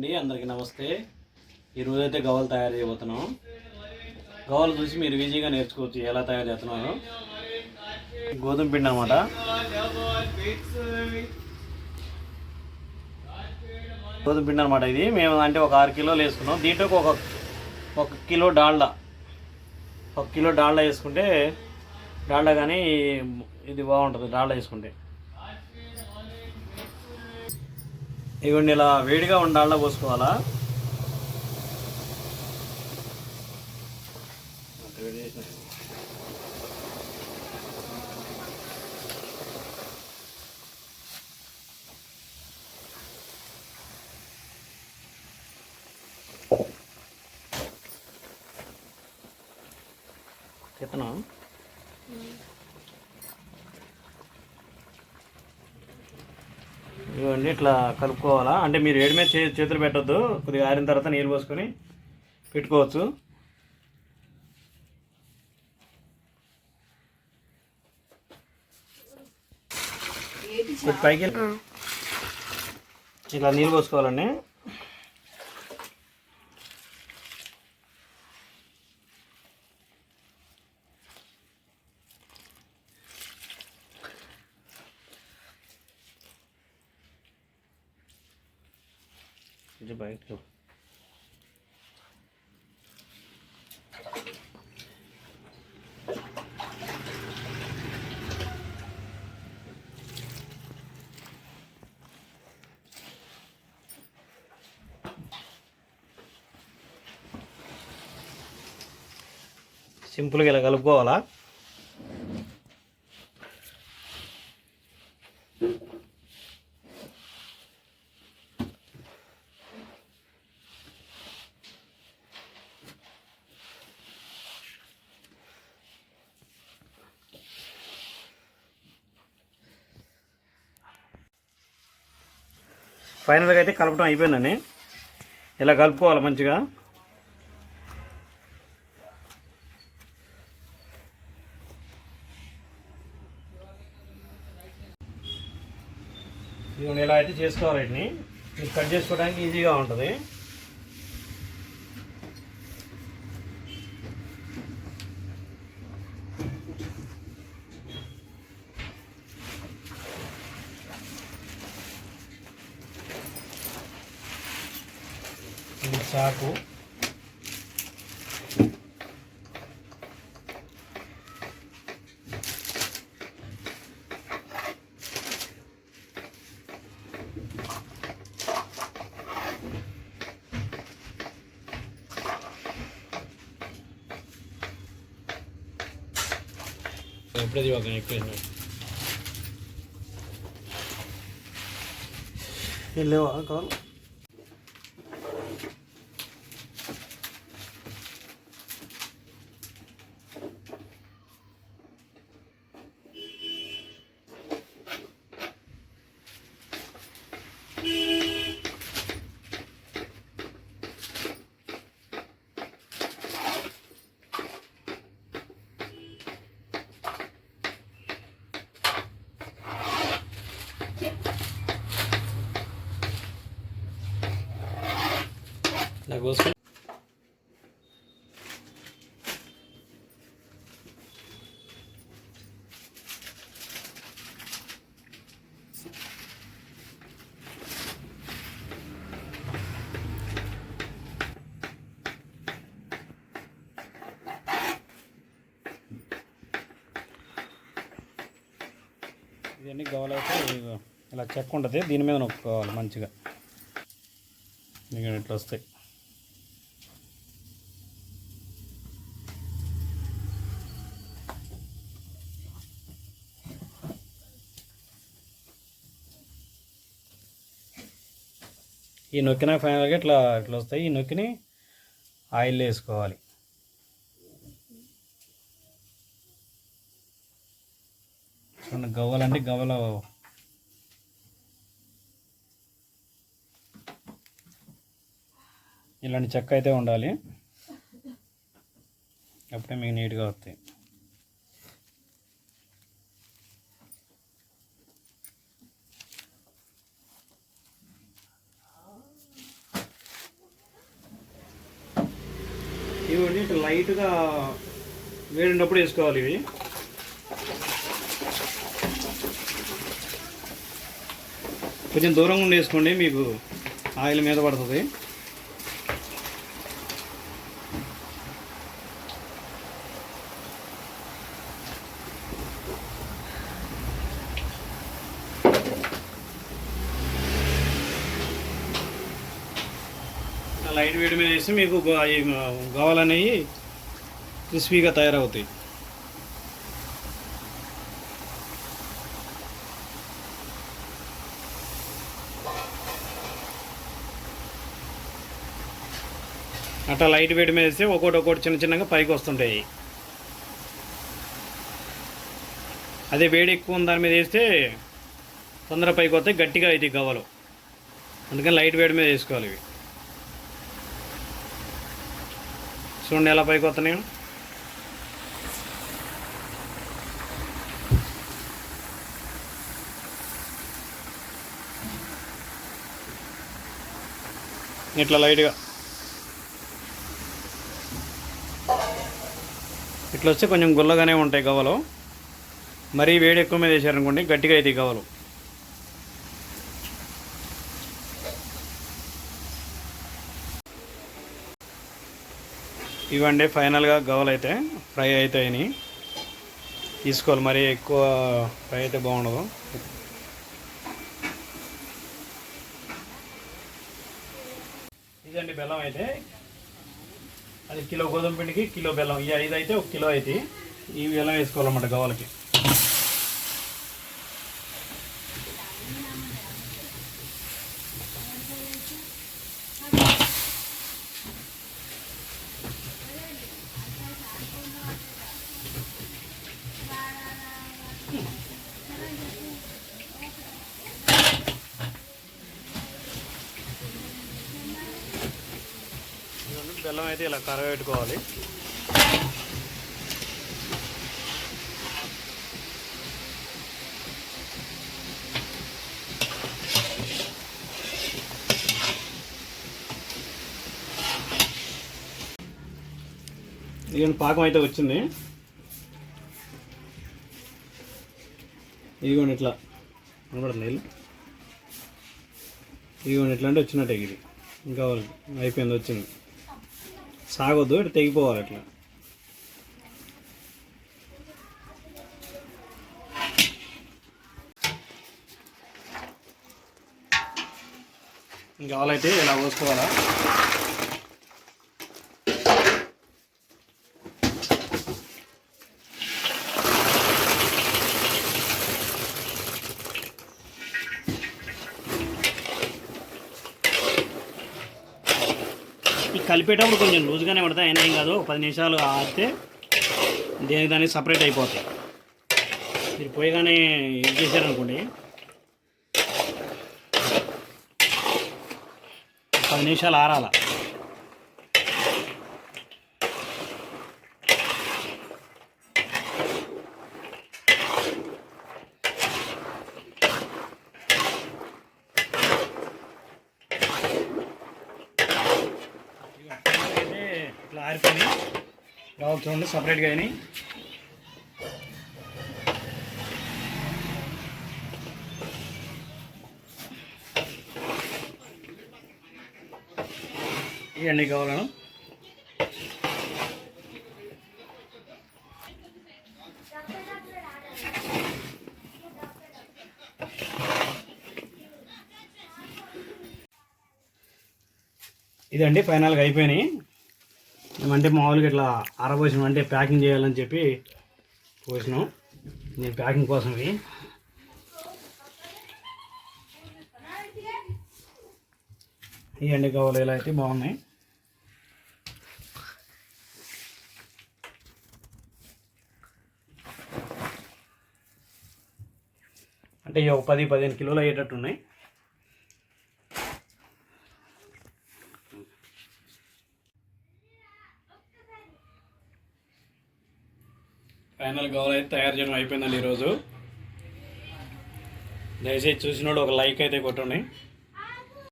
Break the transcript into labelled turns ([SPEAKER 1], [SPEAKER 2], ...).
[SPEAKER 1] అండి అందరికీ నమస్తే. ఈరోజు అయితే గవ్వలు తయారు చేయబోతున్నాం. గవ్వలు చూసి మీరు ఈజీగా నేర్చుకోవచ్చు ఎలా తయారు చేస్తున్నారు. గోధుమ పిండి అనమాట గోధుమ పిండి అనమాట ఇది. మేము అంటే ఒక ఆరు కిలోలు వేసుకున్నాం. దీంట్లో ఒక ఒక కిలో డాల్డా. ఒక కిలో డాల్డా వేసుకుంటే డాల్డా కానీ ఇది బాగుంటుంది డాల్డా వేసుకుంటే. ఇవన్నీ ఇలా వేడిగా ఉండాలా పోసుకోవాలా? విత్తనం ఇవన్నీ ఇట్లా కలుపుకోవాలా? అంటే మీరు ఏడు మీద చే- చేతులు పెట్టొద్దు. కొద్దిగా ఆరిన తర్వాత నీళ్ళు పోసుకొని పెట్టుకోవచ్చు. పైకి ఇలా నీళ్ళు పోసుకోవాలండి. ఇది బయటలో సింపుల్గా ఇలా కలుపుకోవాలా ఫైనల్గా అయితే కలపడం అయిపోయిందని ఇలా కలుపుకోవాలి మంచిగా. ఇలా అయితే చేసుకోవాలి వీటిని. కట్ చేసుకోవడానికి ఈజీగా ఉంటుంది ఇది చాకు ఎప్పుడది ఒక ఎక్కువ వెళ్ళేవా కావాలి ఇలా కోసుకొని ఇవన్నీ గవలైతే ఇలా చెక్క ఉంటుంది. దీని మీద నొక్కుకోవాలి మంచిగా. ఇట్లా వస్తాయి. ఈ నొక్కిన ఫైనల్గా ఇట్లా ఇట్లా వస్తాయి ఈ నొక్కిని ఆయిల్ వేసుకోవాలి. చూడండి గవ్వలంటే గవ్వల ఇలాంటి చెక్క అయితే ఉండాలి. అప్పుడే మీకు నీట్గా వస్తాయి. ఇవన్నీ ఇట్లా లైట్గా వేడినప్పుడు వేసుకోవాలి ఇవి. కొంచెం దూరంగా ఉండి వేసుకోండి మీకు ఆయిల్ మీద పడుతుంది. లైట్ వేడి మీద వేస్తే మీకు గా- ఈ క్రిస్పీగా తయారవుతాయి. అట్లా లైట్ వేడి మీద వేస్తే ఒక్కోటి ఒక్కోటి చిన్న చిన్నగా పైకి వస్తుంటాయి. అదే వేడి ఎక్కువ దాని మీద వేస్తే తొందర పైకి వస్తాయి గట్టిగా అవుతాయి గవ్వలు. అందుకని లైట్ వేడి మీద వేసుకోవాలి ఇవి. చూడండి ఎలా పైకి వస్తున్నాయో ఇట్లా లైట్గా. ఇట్లా వస్తే కొంచెం గుల్లగానే ఉంటాయి గవ్వలు. మరీ వేడి ఎక్కువ మీద వేసారనుకోండి గట్టిగా అయితే గవ్వలు. ఇవండి ఫైనల్గా గవలు అయితే ఫ్రై అవుతాయని తీసుకోవాలి. మరీ ఎక్కువ ఫ్రై అయితే బాగుండదు. ఇదండి బెల్లం అయితే. అది కిలో గోధుమ పిండికి కిలో బెల్లం. ఈ ఐదు అయితే ఒక కిలో అయితే. ఈ బెల్లం వేసుకోవాలన్నమాట గవలకి బెల్లం అయితే ఇలా కరగబెట్టుకోవాలి ఇదిగోండి పాకం అయితే వచ్చింది. ఇదిగోండి ఇట్లా. కనబడుతుంది నీళ్ళు. ఇదిగోండి ఇట్లా అంటే వచ్చినట్టే ఇది. ఇంకా అయిపోయింది వచ్చింది. సాగొద్దు ఇటు తెగిపోవాలి అట్లా. ఇంకా అయితే ఇలా పోసుకోవాలా ఈ కలిపేటప్పుడు కొంచెం లూజ్గానే పడతాయి. అయినా ఏం కాదు పది నిమిషాలు ఆడితే దేనికి దానికి సపరేట్ అయిపోతాయి. మీరు పోయిగానే ఇది చేశారనుకోండి. పది నిమిషాలు ఆరాల అయితే ఇట్లా ఆరిపోయి రావాలి చూడండి సపరేట్గా అయినాయి. ఇవన్నీ కావాలను. ఇదండి ఫైనల్గా అయిపోయినాయి. ఏమంటే మామూలుగా ఇట్లా అరబోసిన అంటే ప్యాకింగ్ చేయాలని చెప్పి పోసినాం. నేను ప్యాకింగ్ కోసం ఇవి. ఇవన్నీ కావాలి ఇలా అయితే బాగున్నాయి. అంటే ఒక పది పదిహేను కిలోలు అయ్యేటట్టు ఉన్నాయి. ఫైనల్ గోల్ అయితే తయారు చేయడం అయిపోయిందండి ఈరోజు. దయచేసి చూసినోడు ఒక లైక్ అయితే కొట్టండి.